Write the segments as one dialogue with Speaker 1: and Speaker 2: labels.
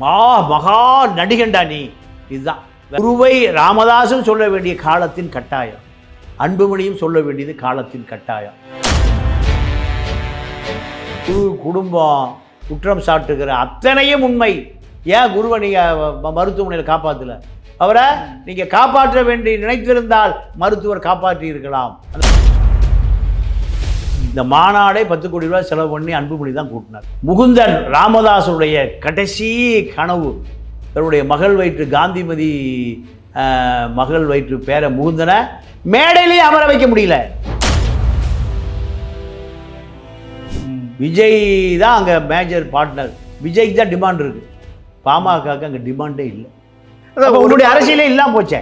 Speaker 1: மா மகா நடிகண்டா நீ. இதுதான். குருவை ராமதாசும் சொல்ல வேண்டிய காலத்தின் கட்டாயம். அன்புமணியும் சொல்ல வேண்டியது காலத்தின் கட்டாயம். குரு குடும்பம் குற்றம் சாட்டுகிற அத்தனையும் உண்மை. ஏன் குருவை நீங்கள் மருத்துவமனையில் காப்பாற்றல அவரை நீங்கள் காப்பாற்ற வேண்டி நினைத்திருந்தால் மருத்துவர் காப்பாற்றி இருக்கலாம் இந்த மாநாடே பத்து கோடி ரூபாய் செலவு பண்ணி அன்புமணி தான் கூட்டினார். முகுந்தன் ராமதாஸுடைய கடைசி கனவு தன்னுடைய மகள் வயிற்று காந்திமதி மகள் வயிற்று பேர முகுந்தனை மேடையிலேயே அமர வைக்க முடியல. விஜய் தான் அங்கே மேஜர் பார்ட்னர் விஜய்க்கு தான் டிமாண்ட் இருக்கு. பாமகவுக்கு அங்கே டிமாண்டே இல்லை. உன்னுடைய அரசியலே இல்லாம போச்சே.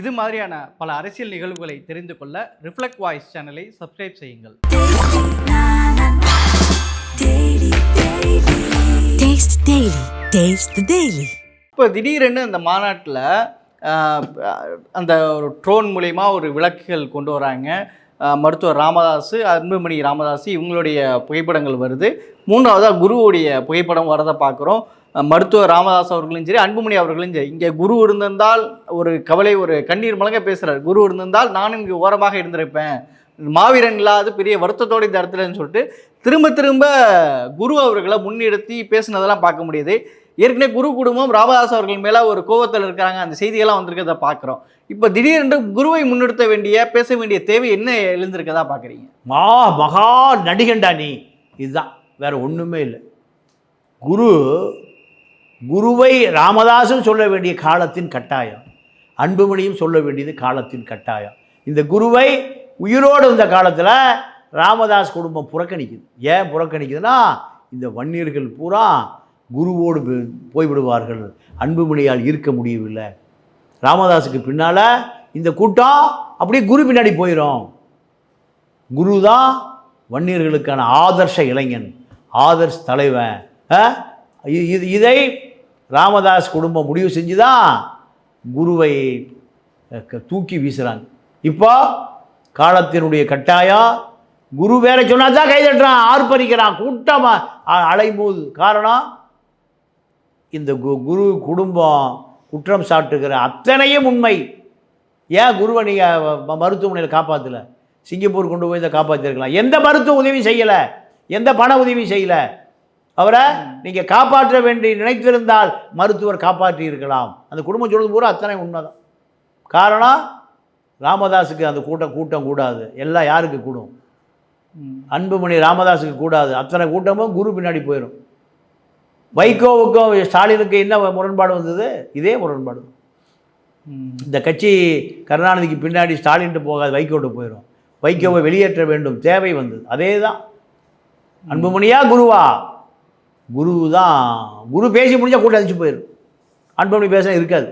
Speaker 2: இது மாதிரியான பல அரசியல் நிகழ்வுகளை தெரிந்து கொள்ள ரிஃப்ளெக்ட் வாய்ஸ் சேனலை சப்ஸ்கிரைப் செய்யுங்கள். இப்போ திடீரென்னு அந்த மாநாட்டில் அந்த ஒரு ட்ரோன் மூலயமா ஒரு விளக்குகள் கொண்டு வராங்க. மருத்துவர் ராமதாஸ் அன்புமணி ராமதாஸ் இவங்களுடைய புகைப்படங்கள் வருது. மூன்றாவதாக குருவுடைய புகைப்படம் வரதை பார்க்குறோம். மருத்துவர் ராமதாஸ் அவர்களும் சரி அன்புமணி அவர்களும் சரி இங்கே குரு இருந்திருந்தால் ஒரு கவலை ஒரு கண்ணீர் மலங்க பேசுகிறார் குரு இருந்திருந்தால் நானும் இங்கே ஓரமாக இருந்திருப்பேன். மாவீரன் இல்லாத பெரிய வருத்தத்தோடு இந்த இடத்துலன்னு சொல்லிட்டு திரும்ப திரும்ப குரு அவர்களை முன்னிறுத்தி பேசுனதெல்லாம் பார்க்க முடியுது. ஏற்கனவே குரு குடும்பம் ராமதாஸ் அவர்கள் மேலே ஒரு கோவத்தில் இருக்கிறாங்க. அந்த செய்தியெல்லாம் வந்திருக்கிறத பார்க்குறோம். இப்போ திடீரென்று குருவை முன்னிறுத்த வேண்டிய பேச வேண்டிய தேவை என்ன எழுந்திருக்கதா பார்க்குறீங்க?
Speaker 1: மா மகா நடிகண்டா நீ. இதுதான். வேற ஒன்றுமே இல்லை. குரு குருவை ராமதாசும் சொல்ல வேண்டிய காலத்தின் கட்டாயம். அன்புமணியும் சொல்ல வேண்டியது காலத்தின் கட்டாயம். இந்த குருவை உயிரோடு இருந்த காலத்தில் ராமதாஸ் குடும்பம் புறக்கணிக்குது. ஏன் புறக்கணிக்குதுன்னா இந்த வன்னியர்கள் பூரா குருவோடு போய்- போய்விடுவார்கள். அன்புமணியால் இருக்க முடியவில்லை. ராமதாஸுக்கு பின்னால் இந்த கூட்டம் அப்படியே குரு பின்னாடி போயிடும் குரு தான் வன்னியர்களுக்கான ஆதர்ஷ இளைஞன் ஆதர்ஷ் தலைவன். இது இதை ராமதாஸ் குடும்பம் முடிவு செஞ்சு தான் குருவை க- தூக்கி வீசுகிறாங்க இப்போ காலத்தினுடைய கட்டாயம் குரு வேற சொன்னா தான் கைதட்டுறான் ஆர்ப்பரிக்கிறான் கூட்டமாக அலைமோது. காரணம் இந்த கு குரு குடும்பம் குற்றம் சாட்டுகிற அத்தனையும் உண்மை. ஏன் குருவை நீங்கள் மருத்துவமனையில் காப்பாற்றலை சிங்கப்பூர் கொண்டு போய் இதை காப்பாற்றிருக்கலாம் எந்த மருத்துவ உதவியும் செய்யலை. எந்த பண உதவியும் செய்யலை. அவரை நீங்கள் காப்பாற்ற வேண்டி நினைத்திருந்தால் மருத்துவர் காப்பாற்றி இருக்கலாம் அந்த குடும்பம் சொல்றது பூரா அத்தனை உண்மைதான். காரணம் ராமதாஸுக்கு அந்த கூட்டம் கூட்டம் கூடாது. எல்லாம் யாருக்கு கூடும்? அன்புமணி ராமதாஸுக்கு கூடாது. அத்தனை கூட்டமும் குரு பின்னாடி போயிடும் வைகோவுக்கும் ஸ்டாலினுக்கு என்ன முரண்பாடு வந்தது? இதே முரண்பாடு. இந்த கட்சி கருணாநிதிக்கு பின்னாடி ஸ்டாலின்ட்டு போகாது வைகோட்டு போயிடும் வைகோவை வெளியேற்ற வேண்டும். தேவை வந்தது. அதே தான் அன்புமணியா குருவா? குரு தான் குரு பேசி முடிஞ்சா கூட்டம் அழிச்சு போயிடும் அன்புமணி பேச இருக்காது.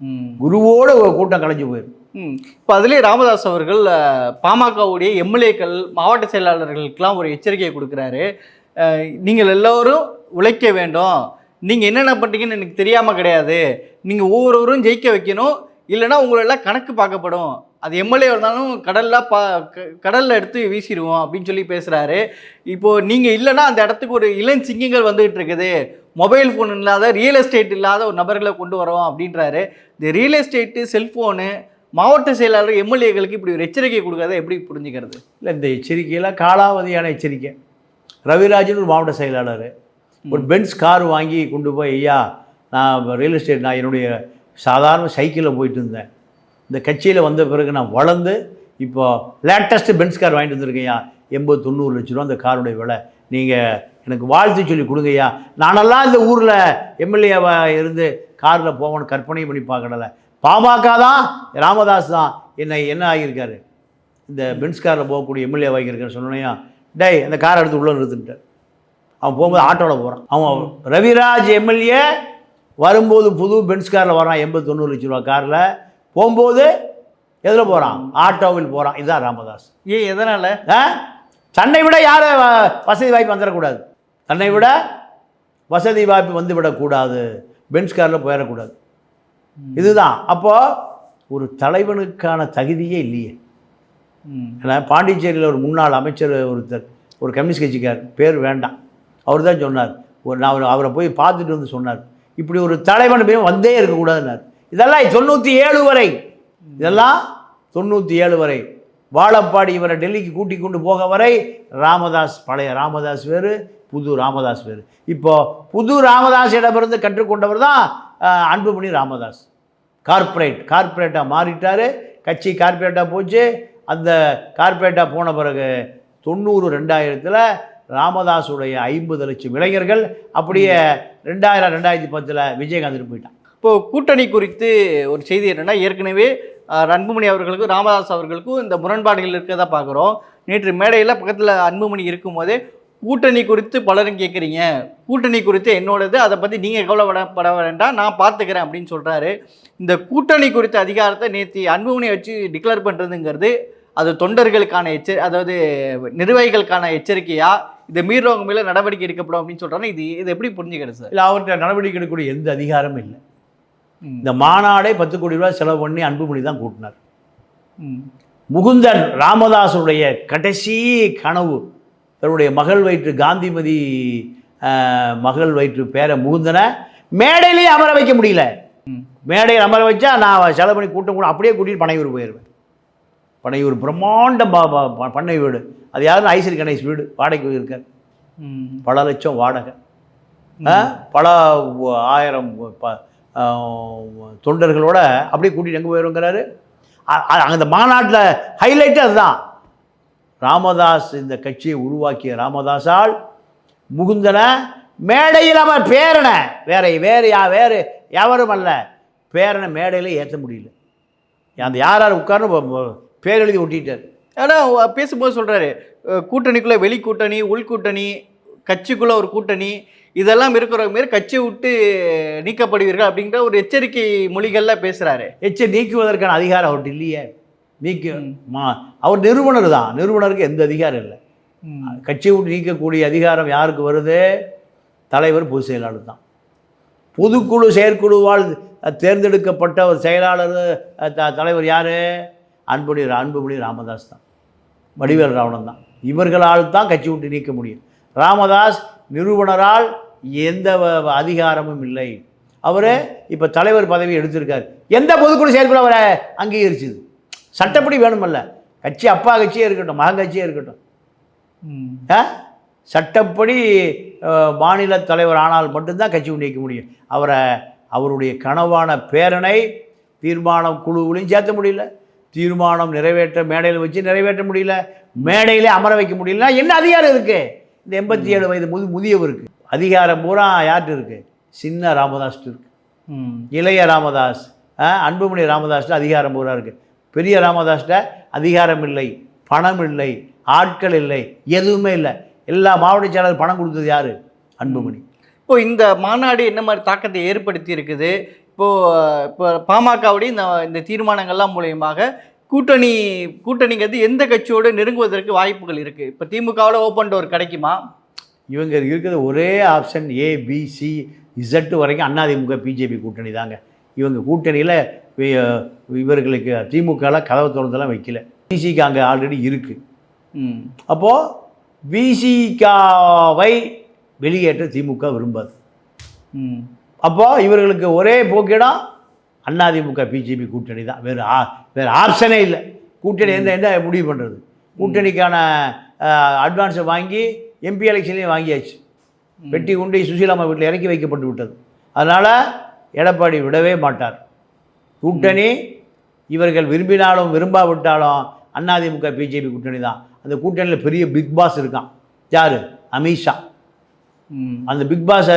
Speaker 2: ம்.
Speaker 1: குருவோட ஒரு கூட்டம் கலைஞ்சு போயிடும்
Speaker 2: ம். இப்போ அதிலே ராமதாஸ் அவர்கள் பாமகவுடைய எம்எல்ஏக்கள் மாவட்ட செயலாளர்களுக்கெல்லாம் ஒரு எச்சரிக்கையை கொடுக்குறாரு. நீங்கள் எல்லோரும் உழைக்க வேண்டும். நீங்கள் என்னென்ன பண்ணுறீங்கன்னு எனக்கு தெரியாமல் கிடையாது. நீங்கள் ஒவ்வொருவரும் ஜெயிக்க வைக்கணும். இல்லைன்னா உங்களெல்லாம் கணக்கு பார்க்கப்படும். அது எம்எல்ஏ இருந்தாலும் கடலில் பா க- கடல்ல எடுத்து வீசிடுவோம் அப்படின்னு சொல்லி பேசுகிறாரு இப்போது நீங்கள் இல்லைன்னா அந்த இடத்துக்கு ஒரு இளம் சிங்கங்கள் வந்துகிட்டு இருக்குது. மொபைல் ஃபோன் இல்லாத ரியல் எஸ்டேட் இல்லாத ஒரு நபர்களை கொண்டு வரோம் அப்படின்றாரு. இந்த ரியல் எஸ்டேட்டு செல்ஃபோனு மாவட்ட செயலாளர் எம்எல்ஏகளுக்கு இப்படி ஒரு எச்சரிக்கை கொடுக்காத எப்படி புரிஞ்சுக்கிறது?
Speaker 1: இல்லை இந்த எச்சரிக்கையெல்லாம் காலாவதியான எச்சரிக்கை. ரவிராஜன் ஒரு மாவட்ட செயலாளர். ஒரு பென்ஸ் கார் வாங்கி கொண்டு போய் ஐயா நான் ரியல் எஸ்டேட் நான் என்னுடைய சாதாரண சைக்கிளில் போயிட்டு இருந்தேன். இந்த கட்சியில் வந்த பிறகு நான் வளர்ந்து இப்போது லேட்டஸ்ட்டு பென்ஸ் கார் வாங்கிட்டு வந்திருக்கேன்யா. எண்பது தொண்ணூறு லட்ச ரூபா அந்த காருடைய விலை. நீங்கள் எனக்கு வாழ்த்து சொல்லி கொடுங்கய்யா. நானெல்லாம் இந்த ஊரில் எம்எல்ஏவா இருந்து காரில் போகணும்னு கற்பனை பண்ணி பார்க்கடல பாமக தான் ராமதாஸ் தான் என்ன என்ன ஆகியிருக்காரு? இந்த பென்ஸ் காரில் போகக்கூடிய எம்எல்ஏ வாங்கியிருக்கேன்னு சொன்னோனையா? டேய் அந்த காரை எடுத்து உள்ளே நிறுத்துன்ட்டு அவன் போகும்போது ஆட்டோவில் போகிறான் அவன் ரவிராஜ் எம்எல்ஏ வரும்போது புது பென்ஸ் காரில் வரான் எண்பது தொண்ணூறு லட்ச ரூபா காரில் போகும்போது எதில் போகிறான் ஆட்டோவில் போகிறான் இதுதான் ராமதாஸ்.
Speaker 2: ஏன் எதனால்?
Speaker 1: தன்னை விட யாரை வசதி வாய்ப்பு வந்துடக்கூடாது. தன்னை விட வசதி வாய்ப்பு வந்து விடக்கூடாது பென்ஸ் காரில் போயிடக்கூடாது. இதுதான். அப்போது ஒரு தலைவனுக்கான தகுதியே இல்லையே. ஏன்னா பாண்டிச்சேரியில் ஒரு முன்னாள் அமைச்சர் ஒருத்தர் ஒரு கம்யூனிஸ்ட் கட்சிக்கார் பேர் வேண்டாம். அவர் தான் சொன்னார். ஒரு நான் அவர் அவரை போய் பார்த்துட்டு வந்து சொன்னார். இப்படி ஒரு தலைவன் வந்தே இருக்கக்கூடாதுன்னார் இதெல்லாம் தொண்ணூற்றி ஏழு வரை. இதெல்லாம் தொண்ணூற்றி ஏழு வரை. வாழப்பாடி இவரை டெல்லிக்கு கூட்டி கொண்டு போக வரை ராமதாஸ் பழைய ராமதாஸ் வேறு புது ராமதாஸ் வேறு. இப்போ புது ராமதாஸிடமிருந்து கற்றுக்கொண்டவர் தான் அன்புமணி ராமதாஸ். கார்ப்பரேட் கார்ப்பரேட்டாக மாறிட்டார். கட்சி கார்ப்பரேட்டாக போச்சு. அந்த கார்ப்பரேட்டாக போன பிறகு தொண்ணூறு ரெண்டாயிரத்தில் ராமதாஸுடைய ஐம்பது லட்சம் இளைஞர்கள் அப்படியே ரெண்டாயிரம் ரெண்டாயிரத்தி பத்தில் விஜயகாந்த் போயிட்டான்.
Speaker 2: இப்போ கூட்டணி குறித்து ஒரு செய்தி என்னென்னா ஏற்கனவே அன்புமணி அவர்களுக்கும் ராமதாஸ் அவர்களுக்கும் இந்த முரண்பாடுகள் இருக்கிறதா பார்க்குறோம். நேற்று மேடையில் பக்கத்தில் அன்புமணி இருக்கும்போதே கூட்டணி குறித்து பலரும் கேட்குறீங்க கூட்டணி குறித்து என்னோடது அதை பற்றி நீங்கள் கவலைப்படப்பட வேண்டாம். நான் பார்த்துக்கிறேன் அப்படின்னு சொல்கிறாரு இந்த கூட்டணி குறித்த அதிகாரத்தை நேற்று அன்புமணியை வச்சு டிக்ளேர் பண்ணுறதுங்கிறது அது தொண்டர்களுக்கான எச்ச அதாவது நிர்வாகிகளுக்கான எச்சரிக்கையா? இதை மீறவங்க மேலே நடவடிக்கை எடுக்கப்படும் அப்படின்னு சொல்கிறாங்க இது இது எப்படி புரிஞ்சுக்கிறது சார்?
Speaker 1: இல்லை அவர்கிட்ட நடவடிக்கை எடுக்கக்கூடிய எந்த அதிகாரமும் இல்லை. இந்த மாநாடே பத்து கோடி ரூபாய் செலவு பண்ணி அன்புமணி தான் கூட்டினார். முகுந்தன் ராமதாஸுடைய கடைசி கனவு தன்னுடைய மகள் வயிற்று காந்திமதி மகள் வயிற்று பேர முகுந்தனை மேடையிலேயே அமர வைக்க முடியல. மேடையில் அமர வச்சா நான் செலவு பண்ணி கூட்டம் கூட அப்படியே கூட்டிட்டு பனையூர் போயிடுவேன் பனையூர் பிரம்மாண்ட ப- ப- ப- பண்ணை வீடு. அது யாரும் ஐஸ்வரி கணேஷ் வீடு வாடகைக்கு இருக்கார்.
Speaker 2: ம்.
Speaker 1: பல லட்சம் வாடகை? பல ஆயிரம் ப- தொண்டர்களோட அப்படியே கூட்டிட்டு எங்கே போயிருங்கிறாரு? அந்த மாநாட்டில் ஹைலைட்டு அதுதான். ராமதாஸ் இந்த கட்சியை உருவாக்கிய ராமதாஸால் முகுந்தனை மேடையில் அவன் பேரனை. வேற வேறு யா வேறு எவரும் அல்ல. பேரனை மேடையில் ஏற்ற முடியல. அந்த யார் யார் உட்கார்ந்து பேர் எழுதி ஒட்டிட்டார்
Speaker 2: ஆனால் பேசும்போது சொல்கிறாரு கூட்டணிக்குள்ளே வெளி கூட்டணி உள் கூட்டணி கட்சிக்குள்ளே ஒரு கூட்டணி இதெல்லாம் இருக்கிற மாரி கட்சியை விட்டு நீக்கப்படுவீர்கள் அப்படிங்கிற ஒரு எச்சரிக்கை மொழிகளில் பேசுகிறாரு
Speaker 1: எச்ச நீக்குவதற்கான அதிகாரம் அவர்கிட்ட இல்லையே. நீக்க மா. அவர் நிறுவனர் தான். நிறுவனருக்கு எந்த அதிகாரம் இல்லை. கட்சியை விட்டு நீக்கக்கூடிய அதிகாரம் யாருக்கு வருது? தலைவர் பொதுச் செயலாளர் தான். பொதுக்குழு செயற்குழுவால் தேர்ந்தெடுக்கப்பட்ட ஒரு செயலாளர் தலைவர் யார்? அன்புமணி அன்புமணி ராமதாஸ் தான். வடிவேல் ராவணன் தான். இவர்களால் தான் கட்சி விட்டு நீக்க முடியும். ராமதாஸ் நிறுவனரால் எந்த அதிகாரமும் இல்லை. அவர் இப்போ தலைவர் பதவி எடுத்திருக்கார். எந்த பொதுக்குழு செயற்குழு அவரை அங்கீகரிச்சுது? சட்டப்படி வேணுமல்ல. கட்சி அப்பா கட்சியே இருக்கட்டும் மகன் கட்சியே இருக்கட்டும்? சட்டப்படி மாநில தலைவர் ஆனால் மட்டும்தான் கட்சி நீக்க முடியும். அவரை அவருடைய கனவான பேரனை தீர்மானம் குழுவிலையும் சேர்த்த முடியல. தீர்மானம் நிறைவேற்ற மேடையில் வச்சு நிறைவேற்ற முடியல. மேடையிலே அமர வைக்க முடியலன்னா என்ன அதிகாரம் இருக்கு? இந்த எண்பத்தி ஏழு வயது முது முதியவருக்கு அதிகாரம் பூரா யார்கிட்ட இருக்கு? சின்ன ராமதாஸ்ட்டு இருக்கு. இளைய ராமதாஸ் அன்புமணி ராமதாஸ்ட்ட அதிகாரம் பூரா இருக்கு. பெரிய ராமதாஸ்ட்ட அதிகாரம் இல்லை பணம் இல்லை ஆட்கள் இல்லை எதுவுமே இல்லை. எல்லா மாவட்ட செயலாளர் பணம் கொடுத்தது யாரு? அன்புமணி.
Speaker 2: இப்போ இந்த மாநாடு என்ன மாதிரி தாக்கத்தை ஏற்படுத்தி இருக்குது? இப்போ இப்போ பாமகவுடைய இந்த இந்த தீர்மானங்கள்லாம் மூலியமாக கூட்டணி கூட்டணிங்கிறது எந்த கட்சியோடு நெருங்குவதற்கு வாய்ப்புகள் இருக்குது இப்போ திமுகவோட ஓப்பன் டோர் கிடைக்குமா?
Speaker 1: இவங்க இருக்கிறது ஒரே option A B C Z வரைக்கும் அதிமுக பிஜேபி கூட்டணி தாங்க. இவங்க கூட்டணியில் இவர்களுக்கு திமுகவில் கதவு திறந்தெல்லாம் வைக்கல. பிசிக்கு அங்கே ஆல்ரெடி இருக்குது அப்போது விசிகாவை வெளியேற்ற திமுக விரும்பாது.
Speaker 2: ம்.
Speaker 1: அப்போ இவர்களுக்கு ஒரே போக்கிடம் அதிமுக பிஜேபி கூட்டணி தான். வேறு ஆ வேறு ஆப்ஷனே இல்லை. கூட்டணி எந்த என்ன முடிவு பண்ணுறது கூட்டணிக்கான அட்வான்ஸை வாங்கி எம்பி எலெக்ஷன்லேயும் வாங்கியாச்சு. வெட்டி குண்டி சுசீலாமா வீட்டில் இறக்கி வைக்கப்பட்டு விட்டது. அதனால் எடப்பாடி விடவே மாட்டார். கூட்டணி இவர்கள் விரும்பினாலும் விரும்பாவிட்டாலும் அதிமுக பிஜேபி கூட்டணி தான். அந்த கூட்டணியில் பெரிய பிக் பாஸ் இருக்கான். யார்? அமித்ஷா. அந்த பிக் பாஸை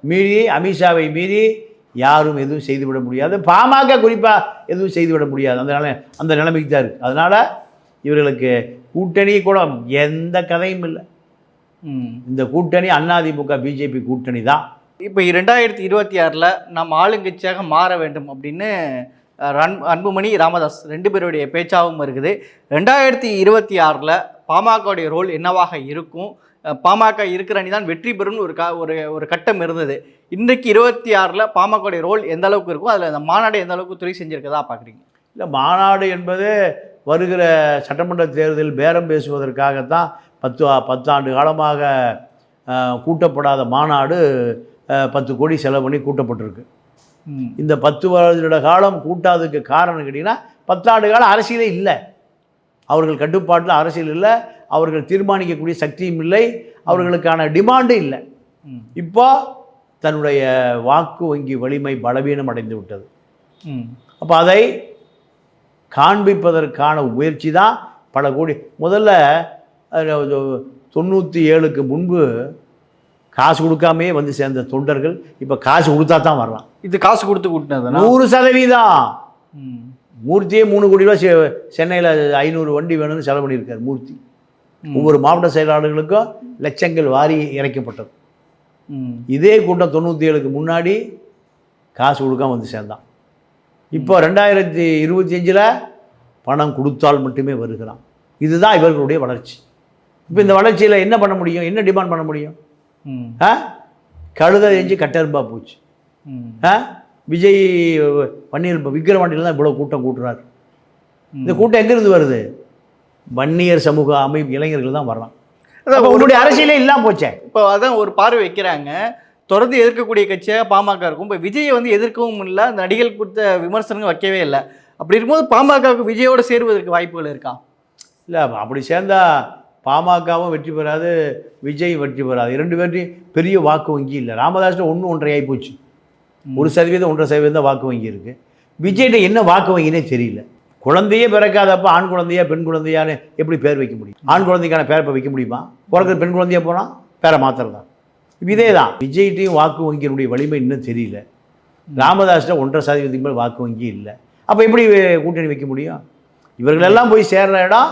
Speaker 1: மீறி அமித்ஷாவை மீறி யாரும் எதுவும் செய்துவிட முடியாது. பாமக குறிப்பாக எதுவும் செய்துவிட முடியாது. அந்த நிலை அந்த நிலைமைக்கு தான் இருக்குது அதனால் இவர்களுக்கு கூட்டணி கூட எந்த கதையும் இல்லை. இந்த கூட்டணி அதிமுக பிஜேபி கூட்டணி தான்.
Speaker 2: இப்போ இரண்டாயிரத்தி இருபத்தி ஆறில் நம்ம ஆளுங்கட்சியாக மாற வேண்டும் அப்படின்னு ரன்- அன்புமணி ராமதாஸ் ரெண்டு பேருடைய பேச்சாகவும் இருக்குது. ரெண்டாயிரத்தி இருபத்தி ஆறில் பாமகவுடைய ரோல் என்னவாக இருக்கும்? பாமக இருக்கிற அணி தான் வெற்றி பெறும்னு ஒரு க ஒரு ஒரு கட்டம் இருந்தது. இன்றைக்கு இருபத்தி ஆறில் பாமகவுடைய ரோல் எந்த அளவுக்கு இருக்கும் அதில் அந்த மாநாடு எந்த அளவுக்கு துறை செஞ்சிருக்கதா பார்க்குறீங்க
Speaker 1: இல்லை மாநாடு என்பது வருகிற சட்டமன்ற தேர்தலில் பேரம் பேசுவதற்காகத்தான் பத்து பத்தாண்டு காலமாக கூட்டப்படாத மாநாடு பத்து கோடி செலவு பண்ணி கூட்டப்பட்டிருக்கு. இந்த பத்து வருட காலம் கூட்டாததுக்கு காரணம் கேட்டிங்கன்னா பத்தாண்டு காலம் அரசியலே இல்லை. அவர்கள் கட்டுப்பாட்டில் அரசியல் இல்லை அவர்கள் தீர்மானிக்கக்கூடிய சக்தியும் இல்லை அவர்களுக்கான டிமாண்டு இல்லை. இப்போ தன்னுடைய வாக்கு வங்கி வலிமை பலவீனம் அடைந்து விட்டது. அப்போ அதை காண்பிப்பதற்கான முயற்சி தான் பல கோடி முதல்ல தொண்ணூற்றி ஏழுக்கு முன்பு காசு கொடுக்காமே வந்து சேர்ந்த தொண்டர்கள் இப்போ காசு கொடுத்தா தான் வரலாம்
Speaker 2: இது காசு கொடுத்து கூட்டினதுனா
Speaker 1: நூறு சதவீதம். மூர்த்தியே மூணு கோடி ரூபா செ- சென்னையில் ஐநூறு வண்டி வேணும்னு செலவு பண்ணியிருக்காரு மூர்த்தி. ஒவ்வொரு மாவட்ட செயலாளர்களுக்கும் லட்சங்கள் வாரி இறைக்கப்பட்டது. இதே கூட்டம் தொண்ணூற்றி ஏழுக்கு முன்னாடி காசு கொடுக்காம வந்து சேர்ந்தான். இப்போ ரெண்டாயிரத்தி இருபத்தி அஞ்சில் பணம் கொடுத்தால் மட்டுமே வருகிறான். இதுதான் இவர்களுடைய வளர்ச்சி. இப்போ இந்த வளர்ச்சியில் என்ன பண்ண முடியும்? என்ன டிமாண்ட் பண்ண முடியும். ஆ? கழுதை எஞ்சி கட்டெரும்பா போச்சு. ஆ? விஜய் வன்னியர் விக்கிரவாண்டியில் தான் இவ்வளோ கூட்டம் கூட்டுறாரு. இந்த கூட்டம் எங்கேருந்து வருது? வன்னியர் சமூக அமைப்பு இளைஞர்கள் தான் வர்றான்
Speaker 2: ஒரு
Speaker 1: உன்னுடைய அரசியலே இல்லாமல் போச்சே.
Speaker 2: இப்போ அதான் ஒரு பார்வை வைக்கிறாங்க. தொடர்ந்து எதிர்க்கக்கூடிய கட்சியாக பாமக இருக்கும். இப்போ விஜயை வந்து எதிர்க்கவும் இல்லை அந்த நடிகர்கள் கொடுத்த விமர்சனங்கள் வைக்கவே இல்லை. அப்படி இருக்கும்போது பாமகவுக்கு விஜயோட சேருவதற்கு வாய்ப்புகள் இருக்கா?
Speaker 1: இல்லை அப்படி சேர்ந்தா பாமகவும் வெற்றி பெறாது விஜய் வெற்றி பெறாது. இரண்டு பேர்ட்டையும் பெரிய வாக்கு வங்கி இல்லை. ராமதாஸில் ஒன்று ஒன்றரை ஆகி போச்சு. ஒரு சதவீதம் ஒன்றரை சதவீதம் தான் வாக்கு வங்கி இருக்குது விஜய்கிட்ட என்ன வாக்கு வங்கினே தெரியல. குழந்தையே பிறக்காதப்ப ஆண் குழந்தையா பெண் குழந்தையான்னு எப்படி பேர் வைக்க முடியும்? ஆண் குழந்தைக்கான பேரை இப்போ வைக்க முடியுமா? பிறகு பெண் குழந்தையா போனால் பேரை மாத்திரதான் இப்போ இதே தான். விஜய்கிட்டையும் வாக்கு வங்கியினுடைய வலிமை இன்னும் தெரியல. ராமதாஸ்கிட்ட ஒன்றரை சதவீதத்துக்கு மேல் வாக்கு வங்கி இல்லை. அப்போ எப்படி கூட்டணி வைக்க முடியும்? இவர்களெல்லாம் போய் சேர்ற இடம்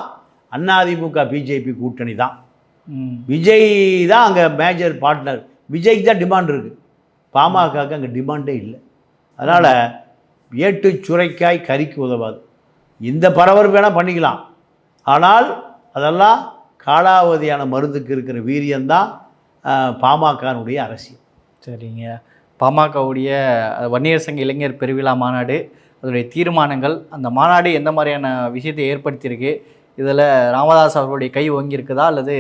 Speaker 1: அதிமுக பிஜேபி கூட்டணி தான். விஜய் தான் அங்கே மேஜர் பார்ட்னர் விஜய்க்கு தான் டிமாண்ட் இருக்குது பாமகவுக்கு அங்கே டிமாண்டே இல்லை. அதனால் ஏட்டு சுரைக்காய் கறிக்கு உதவாது. இந்த பரபரப்பு வேணால் பண்ணிக்கலாம். ஆனால் அதெல்லாம் காலாவதியான மருந்துக்கு இருக்கிற வீரியம்தான் பாமகனுடைய அரசியல்.
Speaker 2: சரிங்க. பாமகவுடைய வன்னியர் சங்க இளைஞர் பெருவிழா மாநாடு அதனுடைய தீர்மானங்கள் அந்த மாநாடு எந்த மாதிரியான விஷயத்தை ஏற்படுத்தியிருக்கு இதில் ராமதாஸ் அவர்களுடைய கை ஓங்கியிருக்குதா அல்லது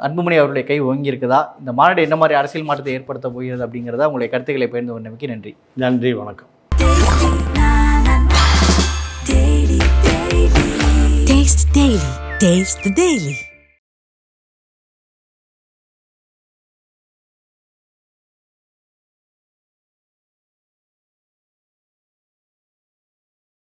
Speaker 2: அன்புமணி அவருடைய கை ஓங்கியிருக்குதா இந்த மாநாடு என்ன மாதிரி அரசியல் மாற்றத்தை ஏற்படுத்த போகிறது அப்படிங்கிறத உங்களுடைய கருத்துக்களை பகிர்ந்து கொண்டமைக்கு நன்றி
Speaker 1: நன்றி வணக்கம்
Speaker 3: Taste the Daily. Taste the Daily.